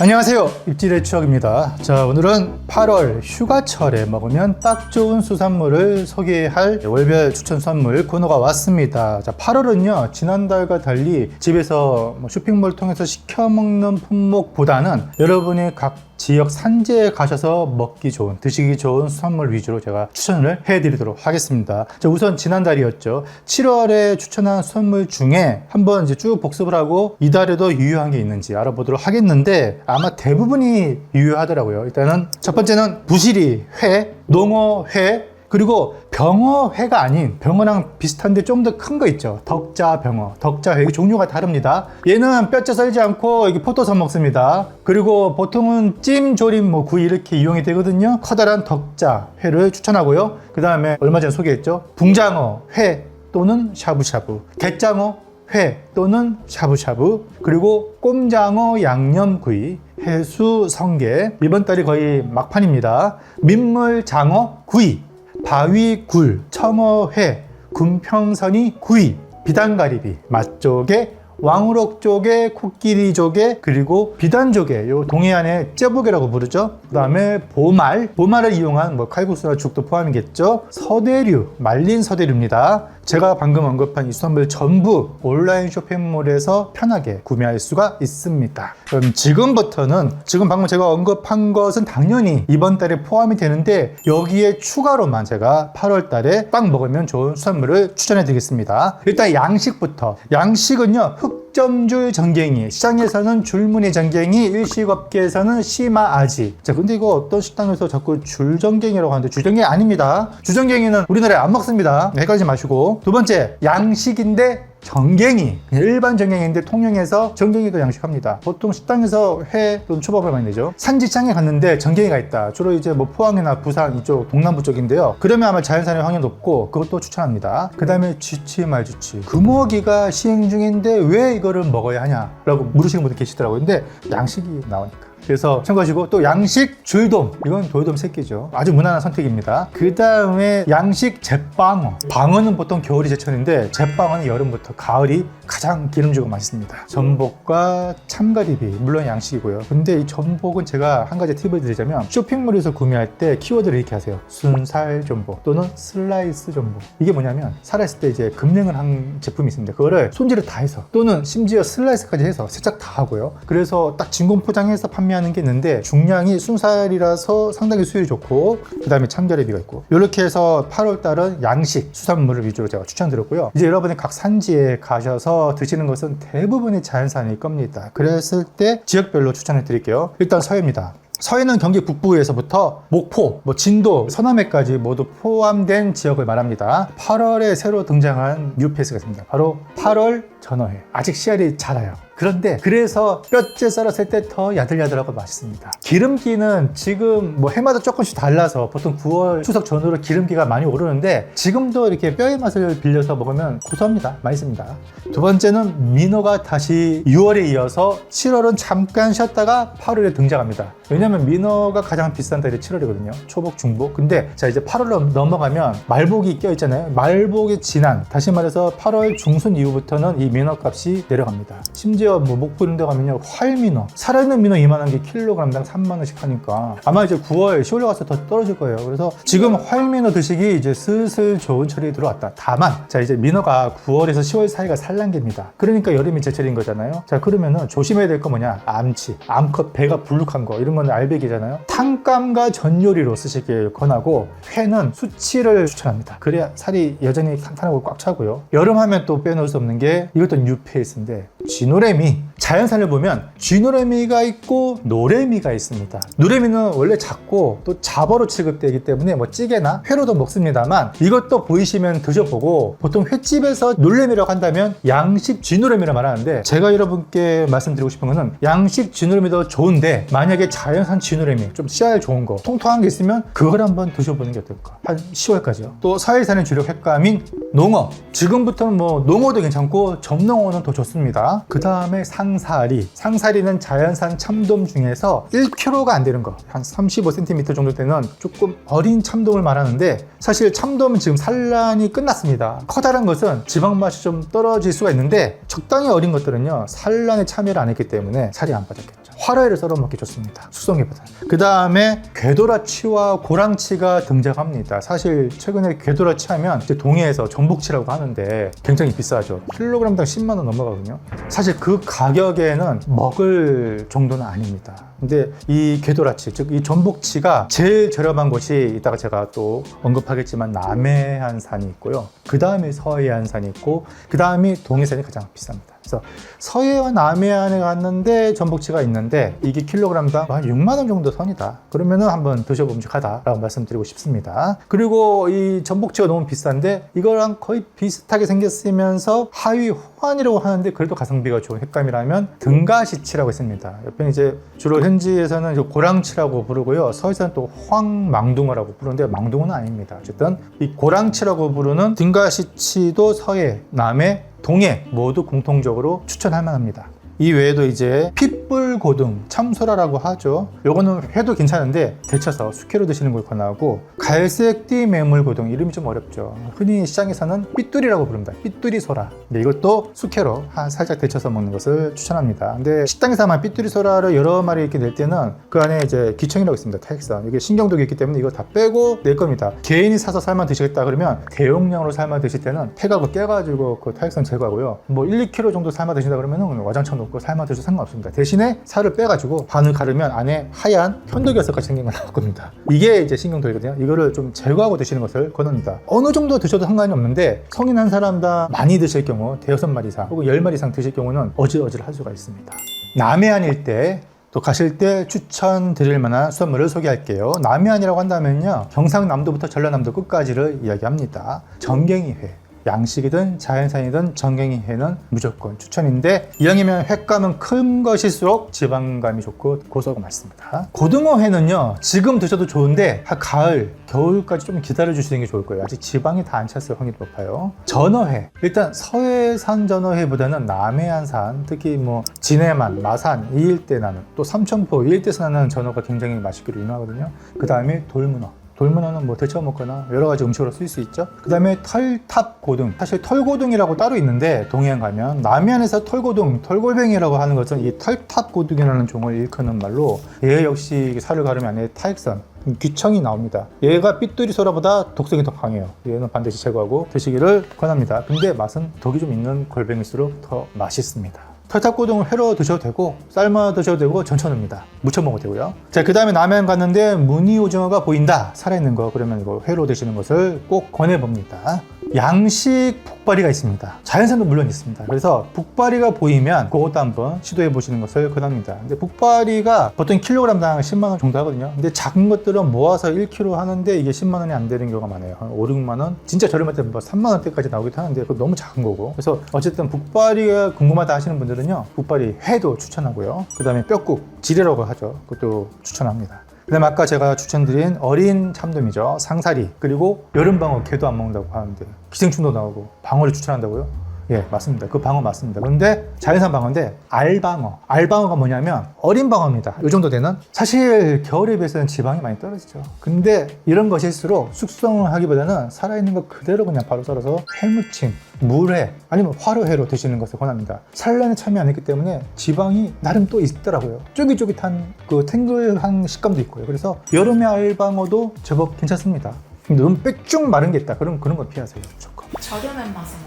안녕하세요. 입질의 추억입니다. 자, 오늘은 8월 휴가철에 먹으면 딱 좋은 수산물을 소개할 월별 추천 수산물 코너가 왔습니다. 자, 8월은요, 지난달과 달리 집에서 뭐 쇼핑몰 통해서 시켜 먹는 품목보다는 여러분이 각 지역 산지에 가셔서 먹기 좋은, 드시기 좋은 수산물 위주로 제가 추천을 해드리도록 하겠습니다. 자, 우선 지난달이었죠. 7월에 추천한 수산물 중에 한번 이제 쭉 복습을 하고 이달에도 유효한 게 있는지 알아보도록 하겠는데 아마 대부분이 유효하더라고요. 일단은 첫 번째는 부시리 회, 농어 회, 그리고 병어회가 아닌 병어랑 비슷한데 좀 더 큰 거 있죠. 덕자 병어, 덕자 회 이게 종류가 다릅니다. 얘는 뼈째 썰지 않고 이게 포도서 먹습니다. 그리고 보통은 찜, 조림, 뭐 구이 이렇게 이용이 되거든요. 커다란 덕자 회를 추천하고요. 그 다음에 얼마 전에 소개했죠. 붕장어 회 또는 샤브샤브, 갯장어 회 또는 샤브샤브 그리고 꼼장어 양념구이 해수 성게 이번 달이 거의 막판입니다 민물 장어 구이 바위굴 청어회 군평선이 구이 비단가리비 맛조개 왕우럭 조개, 코끼리 조개, 그리고 비단 조개, 요 동해안의 째보개라고 부르죠. 그 다음에 보말, 보말을 이용한 뭐 칼국수나 죽도 포함이겠죠. 서대류, 말린 서대류입니다. 제가 방금 언급한 이 수산물 전부 온라인 쇼핑몰에서 편하게 구매할 수가 있습니다. 그럼 지금부터는 지금 방금 제가 언급한 것은 당연히 이번 달에 포함이 되는데 여기에 추가로만 제가 8월 달에 딱 먹으면 좋은 수산물을 추천해 드리겠습니다. 일단 양식부터. 양식은요. 흑점줄 전갱이, 시장에서는 줄무늬 전갱이, 일식업계에서는 심화 아지. 자, 근데 이거 어떤 식당에서 자꾸 줄전갱이라고 하는데 줄전갱이 아닙니다. 줄전갱이는 우리나라에 안 먹습니다. 헷갈리지 마시고. 두 번째, 양식인데 그냥 일반 전갱이인데 통영에서 전갱이도 양식합니다. 보통 식당에서 회 또는 초밥을 많이 내죠. 산지장에 갔는데 전갱이가 있다. 주로 이제 뭐 포항이나 부산 이쪽 동남부 쪽인데요. 그러면 아마 자연산의 확률이 높고 그것도 추천합니다. 그 다음에 쥐치 말쥐치. 금어기가 시행 중인데 왜 이거를 먹어야 하냐 라고 물으시는 분들 계시더라고요. 근데 양식이 나오니까 그래서 참고하시고 또 양식 줄돔. 이건 돌돔 새끼죠. 아주 무난한 선택입니다. 그 다음에 양식 제빵어. 방어는 보통 겨울이 제철인데 제빵어는 여름부터 가을이 가장 기름지고 맛있습니다. 전복과 참가리비. 물론 양식이고요. 근데 이 전복은 제가 한 가지 팁을 드리자면 쇼핑몰에서 구매할 때 키워드를 이렇게 하세요. 순살 전복 또는 슬라이스 전복. 이게 뭐냐면 살아있을 때 이제 급냉을 한 제품이 있습니다. 그거를 손질을 다 해서 또는 심지어 슬라이스까지 해서 세척 다 하고요. 그래서 딱 진공 포장해서 판매 판매하는 게 있는데 중량이 순살이라서 상당히 수율이 좋고 그 다음에 참가리비가 있고 이렇게 해서 8월 달은 양식 수산물을 위주로 제가 추천드렸고요 이제 여러분이 각 산지에 가셔서 드시는 것은 대부분이 자연산일 겁니다 그랬을 때 지역별로 추천해 드릴게요 일단 서해입니다 서해는 경기 북부에서부터 목포, 뭐 진도, 서남해까지 모두 포함된 지역을 말합니다. 8월에 새로 등장한 뉴페이스가 있습니다. 바로 8월 전어회. 아직 씨알이 자라요. 그런데 그래서 뼈째 썰었을 때 더 야들야들하고 맛있습니다. 기름기는 지금 뭐 해마다 조금씩 달라서 보통 9월 추석 전후로 기름기가 많이 오르는데 지금도 이렇게 뼈의 맛을 빌려서 먹으면 고소합니다. 맛있습니다. 두 번째는 민어가 다시 6월에 이어서 7월은 잠깐 쉬었다가 8월에 등장합니다. 왜냐면 민어가 가장 비싼 달이 7월이거든요. 초복, 중복. 근데 자 이제 8월로 넘어가면 말복이 껴 있잖아요. 말복이 지난 다시 말해서 8월 중순 이후부터는 이 민어 값이 내려갑니다. 심지어 뭐 목포 이런 데 가면요. 활민어. 살아있는 민어 이만한 게 킬로그램당 3만 원씩 하니까 아마 이제 9월 10월 가서 더 떨어질 거예요. 그래서 지금 활민어 드시기 이제 슬슬 좋은 철이 들어왔다. 다만 자 이제 민어가 9월에서 10월 사이가 산란기입니다. 그러니까 여름이 제철인 거잖아요. 자 그러면은 조심해야 될 거 뭐냐? 암치, 암컷 배가 불룩한 거 이런 건 알배기잖아요. 탕감과 전요리로 쓰시길 권하고 회는 수치를 추천합니다. 그래야 살이 여전히 탄탄하고 꽉 차고요. 여름 하면 또 빼놓을 수 없는 게 이것도 뉴페이스인데 쥐노래 미 자연산을 보면 쥐노래미가 있고 노래미가 있습니다. 노래미는 원래 작고 또 잡어로 취급되기 때문에 뭐 찌개나 회로도 먹습니다만 이것도 보이시면 드셔보고 보통 횟집에서 놀래미라고 한다면 양식 쥐노래미라 말하는데 제가 여러분께 말씀드리고 싶은 거는 양식 쥐노래미도 좋은데 만약에 자연산 쥐노래미 좀 씨알 좋은 거 통통한 게 있으면 그걸 한번 드셔보는 게 어떨까? 한 10월까지요. 또 사회사는 주력 횟감인 농어. 지금부터는 뭐 농어도 괜찮고 점농어는 더 좋습니다. 그 다음 에 상사리. 상사리는 자연산 참돔 중에서 1kg가 안 되는 거. 한 35cm 정도 되는 조금 어린 참돔을 말하는데 사실 참돔은 지금 산란이 끝났습니다. 커다란 것은 지방 맛이 좀 떨어질 수가 있는데 적당히 어린 것들은요 산란에 참여를 안 했기 때문에 살이 안 빠졌겠 죠 화로회를 썰어 먹기 좋습니다. 숙성회보다. 그 다음에 궤도라치와 고랑치가 등장합니다. 사실 최근에 궤도라치 하면 이제 동해에서 전복치라고 하는데 굉장히 비싸죠. 킬로그램당 10만 원 넘어가거든요. 사실 그 가격에는 먹을 정도는 아닙니다. 근데 이 궤도라치, 즉 이 전복치가 제일 저렴한 곳이 이따가 제가 또 언급하겠지만 남해안산이 있고요. 그 다음에 서해안산이 있고 그 다음이 동해산이 가장 비쌉니다. 그래서 서해와 남해안에 갔는데 전복치가 있는데 이게 킬로그램당 한 6만 원 정도 선이다. 그러면은 한번 드셔봄직하다라고 말씀드리고 싶습니다. 그리고 이 전복치가 너무 비싼데 이거랑 거의 비슷하게 생겼으면서 하위 호환이라고 하는데 그래도 가성비가 좋은 횟감이라면 등가시치라고 있습니다. 옆에 이제 주로 현지에서는 고랑치라고 부르고요. 서해에서는 또 황망둥어라고 부르는데 망둥어는 아닙니다. 어쨌든 이 고랑치라고 부르는 등가시치도 서해, 남해, 동해 모두 공통적으로 추천할 만합니다. 이 외에도 이제 핏불 고등, 참소라라고 하죠. 요거는 회도 괜찮은데 데쳐서 숙회로 드시는 걸 권하고 갈색 띠 매물 고등 이름이 좀 어렵죠. 흔히 시장에서는 삐뚤이라고 부릅니다. 삐뚤이 소라. 근데 이것도 숙회로 한 살짝 데쳐서 먹는 것을 추천합니다. 근데 식당에서만 삐뚤이 소라를 여러 마리 이렇게 낼 때는 그 안에 이제 기청이라고 있습니다. 타액선. 이게 신경독이 있기 때문에 이거 다 빼고 낼 겁니다. 개인이 사서 삶아 드시겠다 그러면 대용량으로 삶아 드실 때는 폐가고 깨가지고 그 타액선 제거하고요. 뭐 1, 2kg 정도 삶아 드신다 그러면 은 와장창 넣고 삶아 드셔도 상관없습니다. 대신에 살을 빼가지고 반을 가르면 안에 하얀 현독이어서까지 생긴 거 나올 겁니다. 이게 이제 신경독이거든요. 이거를 좀 제거하고 드시는 것을 권합니다. 어느 정도 드셔도 상관이 없는데 성인 한 사람당 많이 드실 경우 대여섯 마리 이상 혹은 열 마리 이상 드실 경우는 어질어질 할 수가 있습니다. 남해안 일대 또 가실 때 추천드릴 만한 수산물을 소개할게요. 남해안이라고 한다면요. 경상남도부터 전라남도 끝까지를 이야기합니다. 정갱이회. 양식이든 자연산이든 정갱이회는 무조건 추천인데 이왕이면 횟감은 큰 것일수록 지방감이 좋고 고소하고 맛있습니다. 고등어회는요 지금 드셔도 좋은데 한 가을, 겨울까지 좀 기다려 주시는 게 좋을 거예요. 아직 지방이 다 안 찼을 확률이 높아요. 전어회 일단 서해산 전어회보다는 남해안산 특히 뭐 진해만, 마산 이 일대 나는 또 삼천포 이 일대에서 나는 전어가 굉장히 맛있기로 유명하거든요. 그 다음에 돌문어. 돌문어는 뭐 데쳐 먹거나 여러 가지 음식으로 쓸 수 있죠. 그 다음에 털탑 고등. 사실 털고등이라고 따로 있는데 동해안 가면 남해안에서 털고등, 털골뱅이라고 하는 것은 이 털탑 고등이라는 종을 일컫는 말로 얘 역시 살을 가르면 안에 타액선, 귀청이 나옵니다. 얘가 삐뚤이 소라보다 독성이 더 강해요. 얘는 반드시 제거하고 드시기를 권합니다. 근데 맛은 독이 좀 있는 골뱅일수록 더 맛있습니다. 털탑고등을 회로 드셔도 되고 삶아 드셔도 되고 전천후입니다. 무쳐 먹어도 되고요. 자, 그 다음에 남해안 갔는데 무늬 오징어가 보인다. 살아있는 거 그러면 이거 회로 드시는 것을 꼭 권해봅니다. 양식 북바리가 있습니다. 자연산도 물론 있습니다. 그래서 북바리가 보이면 그것도 한번 시도해 보시는 것을 권합니다. 근데 북바리가 보통 킬로그램당 10만 원 정도 하거든요. 근데 작은 것들은 모아서 1kg 하는데 이게 10만 원이 안 되는 경우가 많아요. 한 5, 6만 원. 진짜 저렴할 때뭐 3만 원대까지 나오기도 하는데 그거 너무 작은 거고. 그래서 어쨌든 북바리가 궁금하다 하시는 분들은 요. 북바리 회도 추천하고요. 그 다음에 뼈국 지레라고 하죠. 그것도 추천합니다. 그 다음 아까 제가 추천드린 어린 참돔이죠 상사리 그리고 여름방어 개도 안 먹는다고 하는데 기생충도 나오고 방어를 추천한다고요? 예 맞습니다. 그 방어 맞습니다. 그런데 자연산 방어인데 알방어. 알방어가 뭐냐면 어린 방어입니다. 이 정도 되는 사실 겨울에 비해서는 지방이 많이 떨어지죠. 근데 이런 것일수록 숙성을 하기보다는 살아있는 거 그대로 그냥 바로 썰어서 해무침 물회 아니면 화로회로 드시는 것을 권합니다. 산란에 참여 안 했기 때문에 지방이 나름 또 있더라고요. 쫄깃쫄깃한 그 탱글한 식감도 있고요. 그래서 여름에 알방어도 제법 괜찮습니다. 근데 너무 빽쭉 마른 게 있다. 그럼 그런 거 피하세요. 무조건 저렴한 거죠?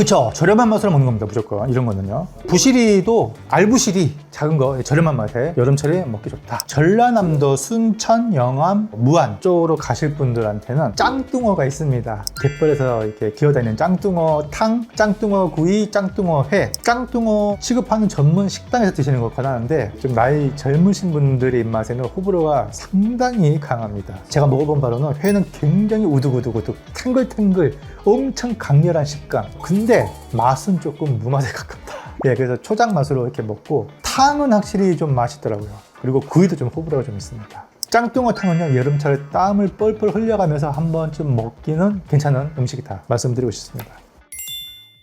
그쵸. 저렴한 맛으로 먹는 겁니다 무조건. 이런 거는요. 부시리도 알부시리 작은 거 저렴한 맛에 여름철에 먹기 좋다. 전라남도 순천 영암 무안 쪽으로 가실 분들한테는 짱뚱어가 있습니다. 갯벌에서 이렇게 기어다니는 짱뚱어 탕 짱뚱어 구이 짱뚱어 회. 짱뚱어 취급하는 전문 식당에서 드시는 걸 권하는데 좀 나이 젊으신 분들의 입맛에는 호불호가 상당히 강합니다. 제가 먹어본 바로는 회는 굉장히 우두구두구둑 탱글탱글 엄청 강렬한 식감. 근데 맛은 조금 무맛에 가깝다. 예, 그래서 초장 맛으로 이렇게 먹고 탕은 확실히 좀 맛있더라고요. 그리고 구이도 좀 호불호가 좀 있습니다. 짱뚱어 탕은요 여름철에 땀을 뻘뻘 흘려가면서 한 번쯤 먹기는 괜찮은 음식이다 말씀드리고 싶습니다.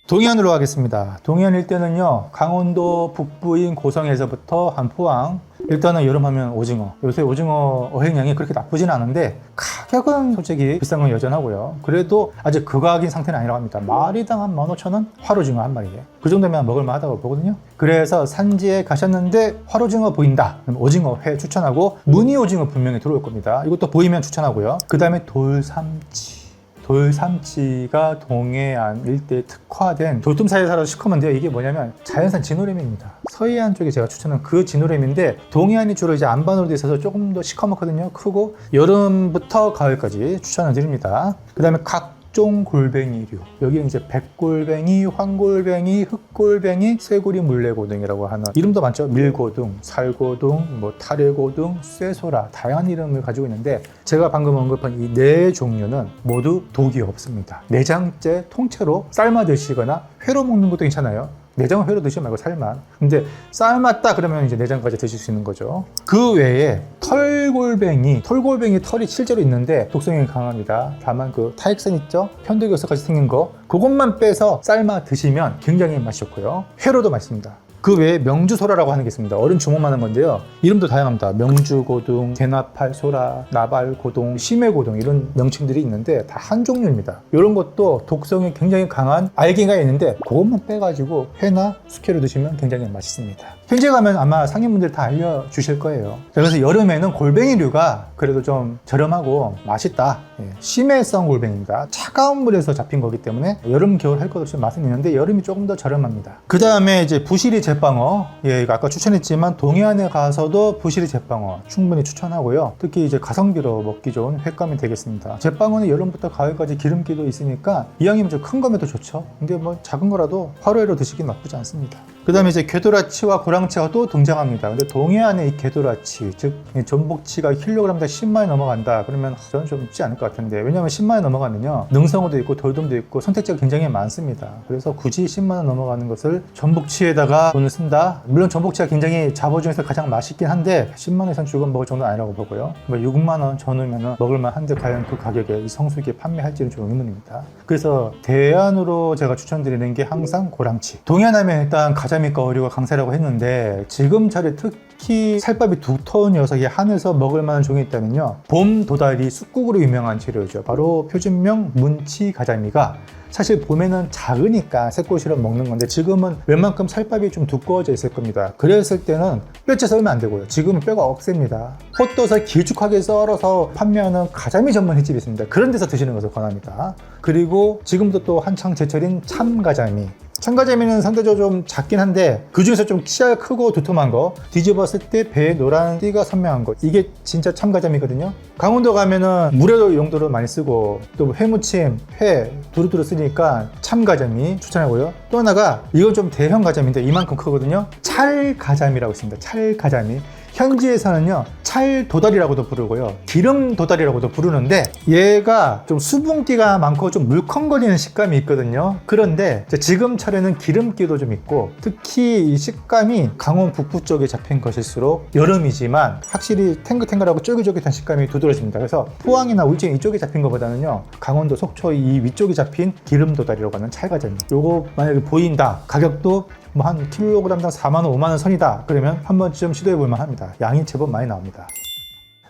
동해안으로 가겠습니다. 동해안 일대는요, 강원도 북부인 고성에서부터 한 포항, 일단은 여름하면 오징어. 요새 오징어 어획량이 그렇게 나쁘진 않은데 가격은 솔직히 비싼 건 여전하고요. 그래도 아직 극악인 상태는 아니라고 합니다. 마리당 한 15,000원? 화로징어 한 마리에. 그 정도면 먹을만하다고 보거든요. 그래서 산지에 가셨는데 화로징어 보인다. 그럼 오징어 회 추천하고 무늬 오징어 분명히 들어올 겁니다. 이것도 보이면 추천하고요. 그 다음에 돌삼치. 돌삼치가 동해안 일대에 특화된 살아서 시커먼데요. 이게 뭐냐면 자연산 진오래미입니다. 서해안 쪽에 제가 추천한 그 진오래미인데 동해안이 주로 이제 안반으로 돼 있어서 조금 더 시커멓거든요. 크고 여름부터 가을까지 추천을 드립니다. 그 다음에 각 종 골뱅이류. 여기는 이제 백골뱅이, 황골뱅이, 흑골뱅이, 쇠구리 물레고등이라고 하는 이름도 많죠. 밀고등, 살고등, 뭐 타래고등, 쇠소라 다양한 이름을 가지고 있는데 제가 방금 언급한 이 네 종류는 모두 독이 없습니다. 내장째 통째로 삶아 드시거나 회로 먹는 것도 괜찮아요 내장은 회로 드시지 말고 살만. 근데 삶았다 그러면 이제 내장까지 드실 수 있는 거죠. 그 외에 털골뱅이, 털골뱅이 털이 실제로 있는데 독성이 강합니다. 다만 그 타액선 있죠? 편도교석까지 생긴 거 그것만 빼서 삶아 드시면 굉장히 맛이 좋고요. 회로도 맛있습니다. 그 외에 명주소라라고 하는 게 있습니다. 어른 주먹만 한 건데요. 이름도 다양합니다. 명주고동, 대나팔 소라, 나발고동, 심해고동 이런 명칭들이 있는데 다 한 종류입니다. 이런 것도 독성이 굉장히 강한 알갱이가 있는데 그것만 빼가지고 회나 숙회로 드시면 굉장히 맛있습니다. 현재 가면 아마 상인분들 다 알려주실 거예요. 그래서 여름에는 골뱅이류가 그래도 좀 저렴하고 맛있다. 예, 심해성 골뱅이입니다. 차가운 물에서 잡힌 거기 때문에 여름, 겨울 할 것 없이 맛은 있는데 여름이 조금 더 저렴합니다. 그 다음에 이제 부시리 제빵어. 예, 아까 추천했지만 동해안에 가서도 부시리 제빵어 충분히 추천하고요. 특히 이제 가성비로 먹기 좋은 횟감이 되겠습니다. 제빵어는 여름부터 가을까지 기름기도 있으니까 이왕이면 좀 큰 거면 더 좋죠. 근데 뭐 작은 거라도 화로회로 드시기 나쁘지 않습니다. 그 다음에 이제 궤도라치와 고 랑치가 또 등장합니다. 근데 동해안의 이 궤도라치, 즉, 이 전복치가 킬로그램당 10만이 넘어간다. 그러면 저는 좀 쉽지 않을 것 같은데. 왜냐면 10만이 넘어가면요. 능성어도 있고 돌돔도 있고 선택지가 굉장히 많습니다. 그래서 굳이 10만 원 넘어가는 것을 전복치에다가 돈을 쓴다. 물론 전복치가 굉장히 잡어 중에서 가장 맛있긴 한데 10만 원 이상 주고 먹을 정도는 아니라고 보고요. 뭐 6만 원 전후면은 먹을만 한데 과연 그 가격에 이 성수기에 판매할지는 좀 의문입니다. 그래서 대안으로 제가 추천드리는 게 항상 고랑치. 동해안하면 일단 가자미과 어류가 강세라고 했는데 지금 차례 특히 살밥이 두터운 녀석이 한에서 먹을 만한 종이 있다면요. 봄 도다리 쑥국으로 유명한 재료죠. 바로 표준명 문치 가자미가 사실 봄에는 작으니까 새꼬시로 먹는 건데 지금은 웬만큼 살밥이 좀 두꺼워져 있을 겁니다. 그랬을 때는 뼈째 썰면 안 되고요. 지금은 뼈가 억셉니다. 헛떠서 길쭉하게 썰어서 판매하는 가자미 전문 횟집이 있습니다. 그런 데서 드시는 것을 권합니다. 그리고 지금도 또 한창 제철인 참가자미. 참가자미는 상대적으로 좀 작긴 한데 그 중에서 좀 키가 크고 두툼한 거 뒤집었을 때 배에 노란 띠가 선명한 거 이게 진짜 참가자미거든요. 강원도 가면은 물에도 용도로 많이 쓰고 또 회무침, 회 두루두루 쓰니까 참가자미 추천하고요. 또 하나가 이건 좀 대형 가자미인데 이만큼 크거든요. 찰 가자미라고 있습니다. 찰 가자미 현지에서는요 찰 도다리라고도 부르고요 기름 도다리라고도 부르는데 얘가 좀 수분기가 많고 좀 물컹거리는 식감이 있거든요. 그런데 지금 차례는 기름기도 좀 있고 특히 이 식감이 강원 북부 쪽에 잡힌 것일수록 여름이지만 확실히 탱글탱글하고 쫄깃쫄깃한 식감이 두드러집니다. 그래서 포항이나 울진 이쪽에 잡힌 것보다는요 강원도 속초 이 위쪽에 잡힌 기름 도다리라고 하는 찰가자미 요거 만약에 보인다 가격도 뭐 한 킬로그램당 4만 원, 5만 원 선이다. 그러면 한 번쯤 시도해 볼 만 합니다. 양이 제법 많이 나옵니다.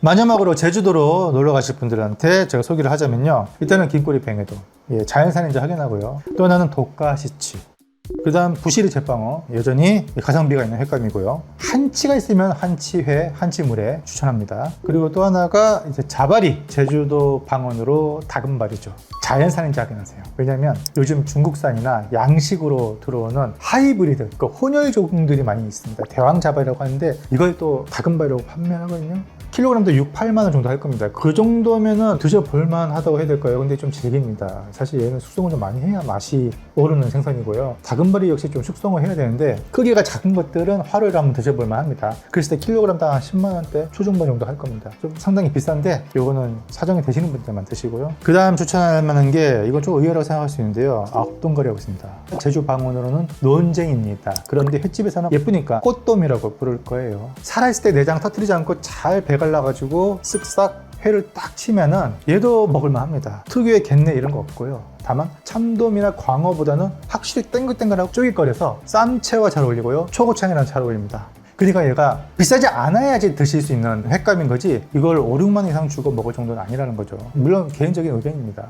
마지막으로 제주도로 놀러 가실 분들한테 제가 소개를 하자면요. 일단은 긴꼬리 뱅에도 예, 자연산인지 확인하고요. 또 하나는 독가시치. 그 다음 부시리 제빵어. 여전히 가성비가 있는 횟감이고요. 한치가 있으면 한치회, 한치물회 추천합니다. 그리고 또 하나가 이제 자바리 제주도 방언으로 다금발이죠. 자연산인지 확인하세요. 왜냐면 요즘 중국산이나 양식으로 들어오는 하이브리드 그 혼혈 종들이 많이 있습니다. 대왕 자바리라고 하는데 이걸 또 다금발이라고 판매하거든요 킬로그램도 6, 8만 원 정도 할 겁니다. 그 정도면은 드셔볼만 하다고 해야 될까요? 근데 좀 질깁니다. 사실 얘는 숙성을 좀 많이 해야 맛이 오르는 생선이고요. 다금바리 역시 좀 숙성을 해야 되는데 크기가 작은 것들은 화를 한번 드셔볼만 합니다. 그랬을 때 킬로그램당 한 10만 원대 초중반 정도 할 겁니다. 좀 상당히 비싼데 요거는 사정이 되시는 분들만 드시고요. 그 다음 추천할 만한 게 이건 좀 의외라고 생각할 수 있는데요. 악동거리라고 있습니다. 제주 방언으로는 논쟁입니다. 그런데 횟집에서는 예쁘니까 꽃돔이라고 부를 거예요. 살아있을 때 내장 터뜨리지 않고 잘 배 갈라가지고 쓱싹 회를 딱 치면은 얘도 먹을만 합니다. 특유의 갯내 이런 거 없고요. 다만 참돔이나 광어보다는 확실히 땡글땡글하고 쫄깃거려서 쌈채와 잘 어울리고요. 초고창이랑 잘 어울립니다. 그러니까 얘가 비싸지 않아야지 드실 수 있는 횟감인 거지 이걸 5, 6만 이상 주고 먹을 정도는 아니라는 거죠. 물론 개인적인 의견입니다.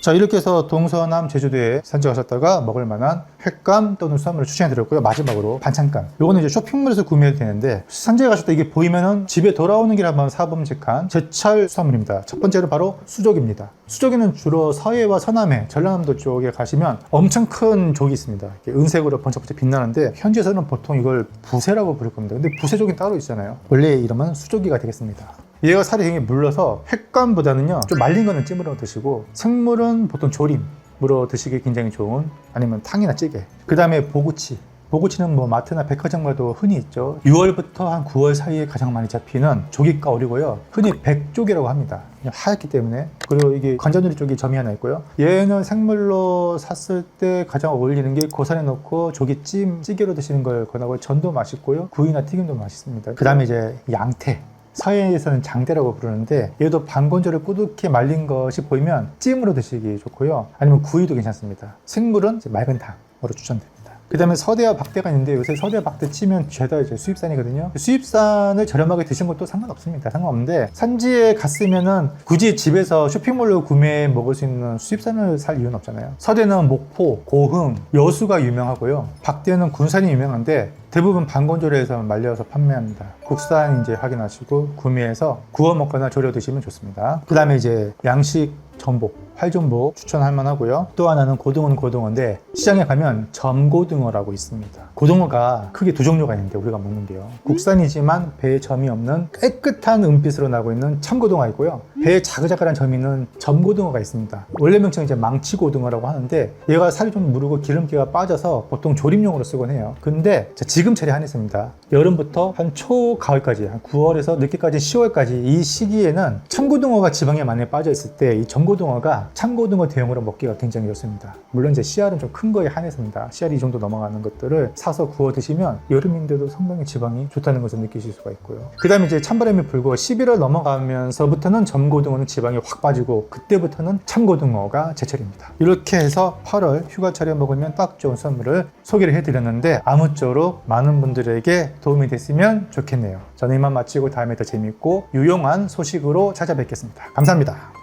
자 이렇게 해서 동서남 제주도에 산책하셨다가 먹을 만한 횟감 또는 수산물을 추천해 드렸고요. 마지막으로 반찬감. 요거는 이제 쇼핑몰에서 구매해도 되는데 산책에 가셨다 이게 보이면은 집에 돌아오는 길에 한번 사범직한 제철 수산물입니다. 첫 번째로 바로 수족입니다. 수족에는 주로 서해와 서남해 전라남도 쪽에 가시면 엄청 큰 족이 있습니다. 은색으로 번쩍번쩍 빛나는데 현지에서는 보통 이걸 부세라고 부를 겁니다. 근데 부세족이 따로 있잖아요. 원래 이름은 수족이가 되겠습니다 얘가 살이 굉장히 물러서 횟감보다는요 좀 말린 거는 찜으로 드시고 생물은 보통 조림으로 드시기 굉장히 좋은 아니면 탕이나 찌개. 그 다음에 보구치. 보구치는 뭐 마트나 백화점과도 흔히 있죠. 6월부터 한 9월 사이에 가장 많이 잡히는 조기가 어리고요. 흔히 백조개라고 합니다. 그냥 하얗기 때문에. 그리고 이게 관자놀이 쪽에 점이 하나 있고요. 얘는 생물로 샀을 때 가장 어울리는 게 고사리에 넣고 조기찜 찌개로 드시는 걸 권하고 전도 맛있고요. 구이나 튀김도 맛있습니다. 그 다음에 이제 양태 서해에서는 장대라고 부르는데 얘도 반건조를 꾸덕히 말린 것이 보이면 찜으로 드시기 좋고요. 아니면 구이도 괜찮습니다. 생물은 맑은 탕으로 추천됩니다 그 다음에 서대와 박대가 있는데 요새 서대와 박대 치면 죄다 이제 수입산이거든요 수입산을 저렴하게 드신 것도 상관없습니다 상관없는데 산지에 갔으면은 굳이 집에서 쇼핑몰로 구매해 먹을 수 있는 수입산을 살 이유는 없잖아요 서대는 목포, 고흥, 여수가 유명하고요 박대는 군산이 유명한데 대부분 반건조로 해서 말려서 판매합니다. 국산 이제 확인하시고 구매해서 구워 먹거나 졸여 드시면 좋습니다. 그 다음에 이제 양식 전복, 활전복 추천할 만하고요. 또 하나는 고등어는 고등어인데 시장에 가면 점고등어라고 있습니다. 고등어가 크게 두 종류가 있는데 우리가 먹는 게요. 국산이지만 배에 점이 없는 깨끗한 은빛으로 나고 있는 참고등어가 있고요. 배에 자글자글한 점이 있는 점고등어가 있습니다. 원래 명칭은 이제 망치고등어라고 하는데 얘가 살이 좀 무르고 기름기가 빠져서 보통 조림용으로 쓰곤 해요. 근데 자, 지금철이 한해서입니다. 여름부터 한 초 가을까지 한 9월에서 늦게까지 10월까지 이 시기에는 참고등어가 지방에 많이 빠져 있을 때 이 점 고등어가 참고등어 대용으로 먹기가 굉장히 좋습니다. 물론 이제 씨알은 좀 큰 거에 한해서입니다. 씨알이 이 정도 넘어가는 것들을 사서 구워 드시면 여름인데도 상당히 지방이 좋다는 것을 느끼실 수가 있고요. 그 다음에 이제 찬바람이 불고 11월 넘어가면서부터는 점고등어는 지방이 확 빠지고 그때부터는 참고등어가 제철입니다. 이렇게 해서 8월 휴가철에 먹으면 딱 좋은 선물을 소개를 해드렸는데 아무쪼록 많은 분들에게 도움이 됐으면 좋겠네요. 저는 이만 마치고 다음에 더 재밌고 유용한 소식으로 찾아뵙겠습니다. 감사합니다.